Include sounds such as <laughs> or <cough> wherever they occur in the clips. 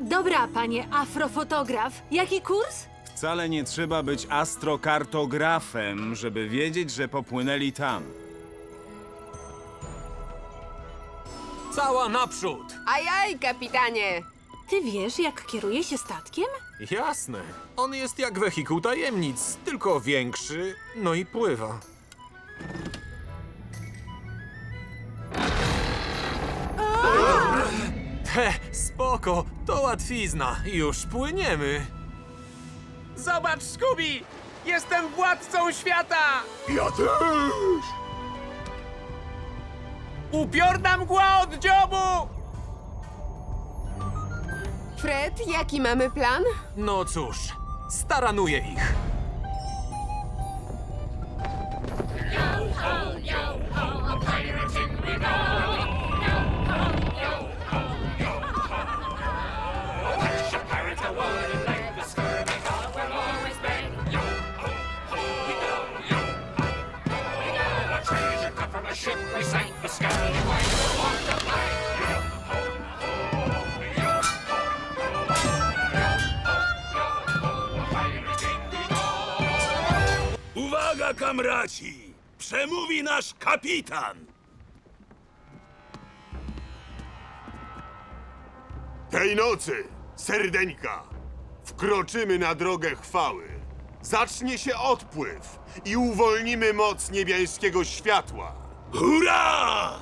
Dobra, panie afrofotograf. Jaki kurs? Wcale nie trzeba być astrokartografem, żeby wiedzieć, że popłynęli tam. Cała naprzód! Ajaj, kapitanie! Ty wiesz, jak kieruje się statkiem? Jasne. On jest jak wehikuł tajemnic, tylko większy, no i pływa. He, spoko, to łatwizna. Już płyniemy. Zobacz, Scooby! Jestem władcą świata! Ja też! Upiorna mgła od dziobu! Fred, jaki mamy plan? No cóż, staranuję ich. Uwaga, kamraci! Przemówi nasz kapitan! Tej nocy, serdeńka, wkroczymy na drogę chwały. Zacznie się odpływ i uwolnimy moc niebieskiego światła. Hurra!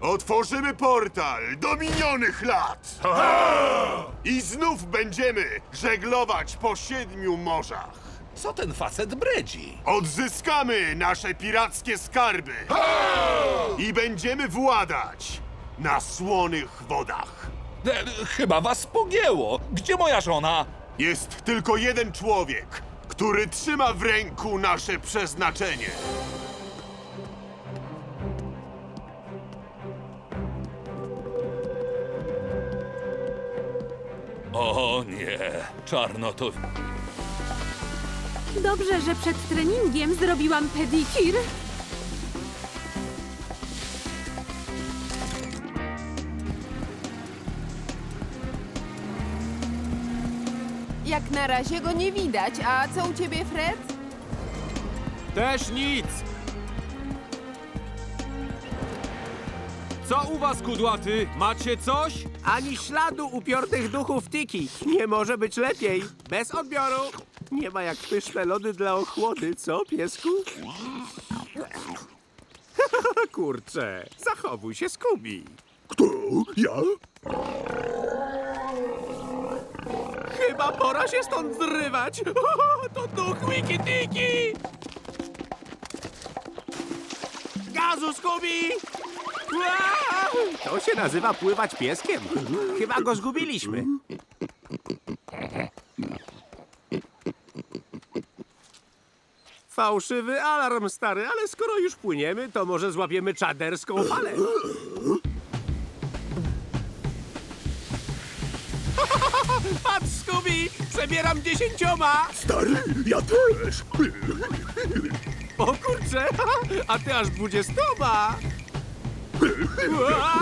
Otworzymy portal do minionych lat. I znów będziemy żeglować po siedmiu morzach. Co ten facet bredzi? Odzyskamy nasze pirackie skarby. I będziemy władać na słonych wodach. E, chyba was pogięło. Gdzie moja żona? Jest tylko jeden człowiek, który trzyma w ręku nasze przeznaczenie. O nie, czarno to... Dobrze, że przed treningiem zrobiłam pedikir. Jak na razie go nie widać, a co u ciebie, Fred? Też nic! Co u was, kudłaty? Macie coś? Ani śladu upiornych duchów Tiki. Nie może być lepiej. Bez odbioru. Nie ma jak pyszne lody dla ochłody, co, piesku? <laughs> Kurczę, zachowuj się, Scooby. Kto? Ja? Chyba pora się stąd zrywać. <laughs> To duch Wiki Tiki! Gazu! Ua! To się nazywa pływać pieskiem. Chyba go zgubiliśmy. Fałszywy alarm, stary, ale skoro już płyniemy, to może złapiemy czaderską falę. <laughs> Patrz, Scooby! Przebieram dziesięcioma! Stary, ja też! O kurczę! <laughs> A ty aż dwudziestoma! <laughs> Ua!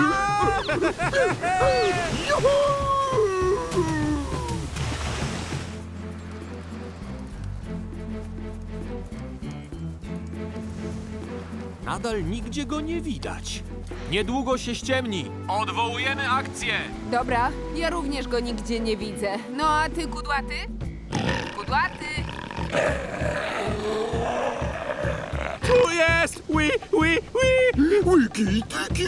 Nadal nigdzie go nie widać. Niedługo się ściemni. Odwołujemy akcję. Dobra, ja również go nigdzie nie widzę. No a ty, kudłaty? Kudłaty! Tu jest! Wi, wi, wi! Wiki tiki!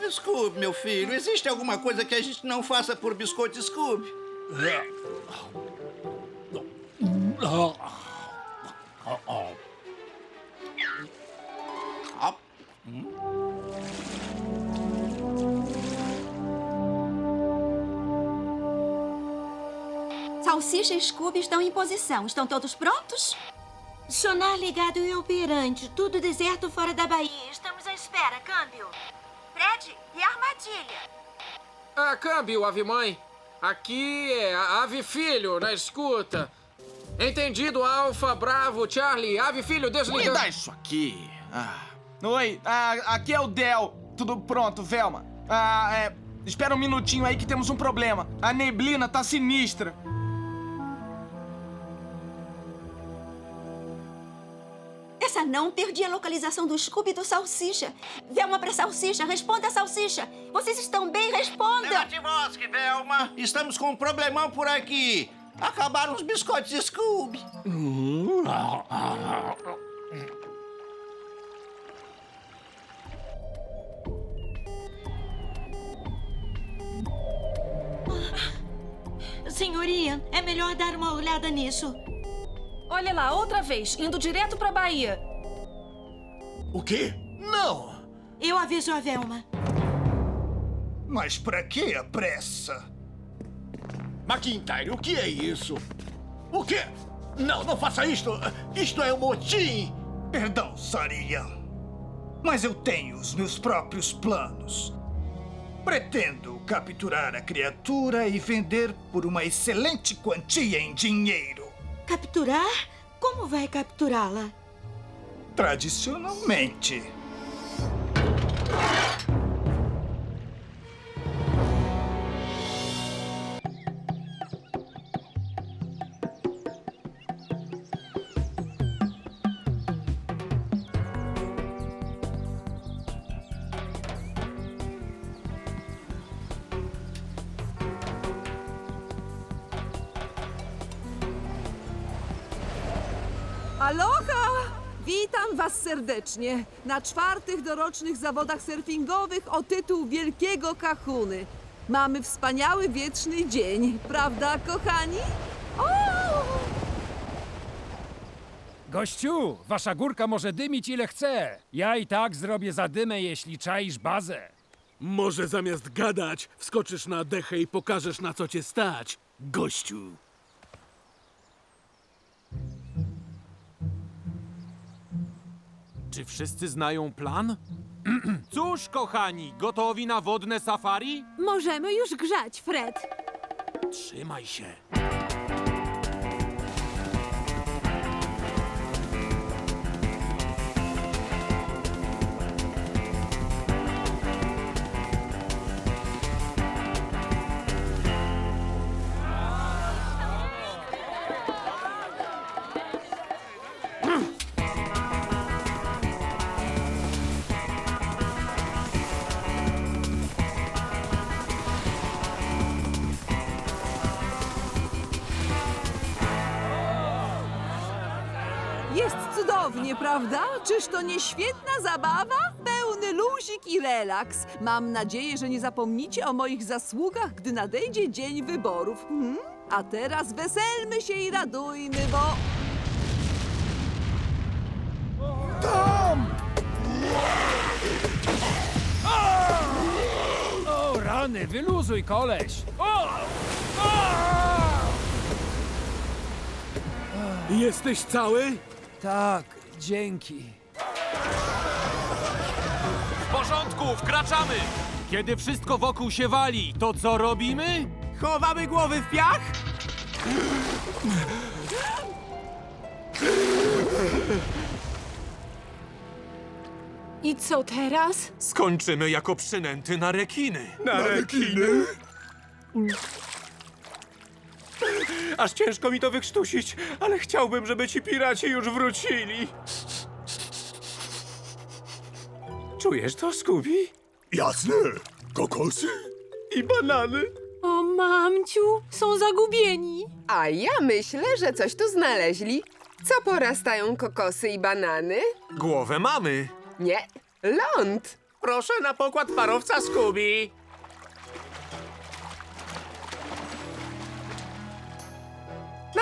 Desculpe, meu filho. Existe alguma coisa que a gente não faça por biscoito Scooby? Salsicha e Scooby estão em posição. Estão todos prontos? Sonar ligado e operante. Tudo deserto fora da Bahia. Estamos à espera. Câmbio. Fred, e armadilha? Ah, câmbio, ave mãe. Aqui é ave filho, na escuta. Entendido, Alfa, Bravo, Charlie, Ave, filho, Me desliga. dá isso aqui. Ah. Oi, ah, aqui é o Del. Tudo pronto, Velma? Ah, é. Espera um minutinho aí que temos um problema. A neblina tá sinistra. Essa não perdi a localização do Scooby e do Salsicha. Velma pra Salsicha, responda, Salsicha. Vocês estão bem? Responda. Negativosky, Velma. Estamos com um problemão por aqui. Acabaram os biscoitos Scooby. Senhoria, é melhor dar uma olhada nisso. Olha lá, outra vez, indo direto pra Bahia. O quê? Não! Eu aviso a Velma. Mas pra que a pressa? McIntyre, o que é isso? O quê? Não, não faça isto! Isto é um motim! Perdão, Saria. Mas eu tenho os meus próprios planos. Pretendo capturar a criatura e vender por uma excelente quantia em dinheiro. Capturar? Como vai capturá-la? tradicionalmente. Alô? Was serdecznie na czwartych dorocznych zawodach surfingowych o tytuł Wielkiego Kahuny. Mamy wspaniały wieczny dzień, prawda, kochani? O! Gościu, wasza górka może dymić ile chce. Ja i tak zrobię zadymę, jeśli czaisz bazę. Może zamiast gadać, wskoczysz na dechę i pokażesz na co cię stać, gościu. Czy wszyscy znają plan? <clears throat> Cóż, kochani, gotowi na wodne safari? Możemy już grzać, Fred. Trzymaj się. Cudownie, prawda? Czyż to nie świetna zabawa? Pełny luzik i relaks. Mam nadzieję, że nie zapomnicie o moich zasługach, gdy nadejdzie dzień wyborów. Hmm? A teraz weselmy się i radujmy, bo... O, rany, wyluzuj, koleś. O! Jesteś cały? Tak, dzięki. W porządku, wkraczamy! Kiedy wszystko wokół się wali, to co robimy? Chowamy głowy w piach? I co teraz? Skończymy jako przynęty na rekiny. Na rekiny? Aż ciężko mi to wykrztusić, ale chciałbym, żeby ci piraci już wrócili. Czujesz to, Scooby? Jasne. Kokosy? I banany? O, mamciu, są zagubieni. A ja myślę, że coś tu znaleźli. Co porastają kokosy i banany? Głowę mamy. Nie, ląd. Proszę na pokład parowca, Scooby.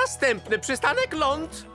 Następny przystanek ląd.